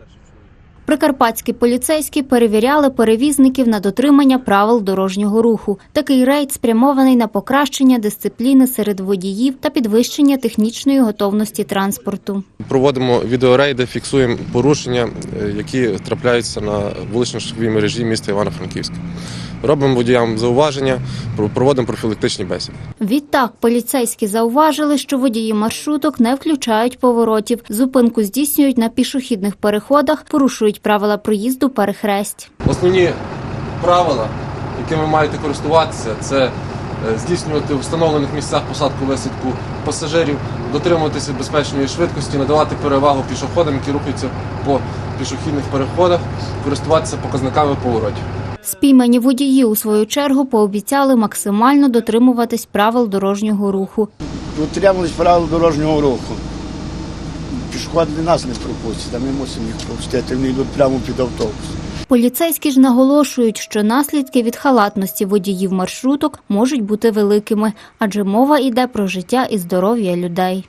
arkadaşlar. Şimdi şöyle Прикарпатські поліцейські перевіряли перевізників на дотримання правил дорожнього руху. Такий рейд спрямований на покращення дисципліни серед водіїв та підвищення технічної готовності транспорту. Проводимо відеорейди, фіксуємо порушення, е, які трапляються на вулично-шляховій мережі міста Івано-Франківська. Робимо водіям зауваження, проводимо профілактичні бесіди. Відтак поліцейські зауважили, що водії маршруток не включають поворотів, зупинку здійснюють на пішохідних переходах, порушують правила проїзду перехресть. Основні правила, якими маєте користуватися, це е, здійснювати в встановлених місцях посадку висадку пасажирів, дотримуватися безпечної швидкості, надавати перевагу пішоходам, які рухаються по пішохідних переходах, користуватися показниками поворотів. Спіймані водії у свою чергу пообіцяли максимально дотримуватись правил дорожнього руху. дотримувались правил дорожнього руху. Пішоходи нас не пропустить, а ми мусимо їх пропустити. Вони йдуть прямо під автобус. Поліцейські ж наголошують, що наслідки від халатності водіїв маршруток можуть бути великими, адже мова йде про життя і здоров'я людей.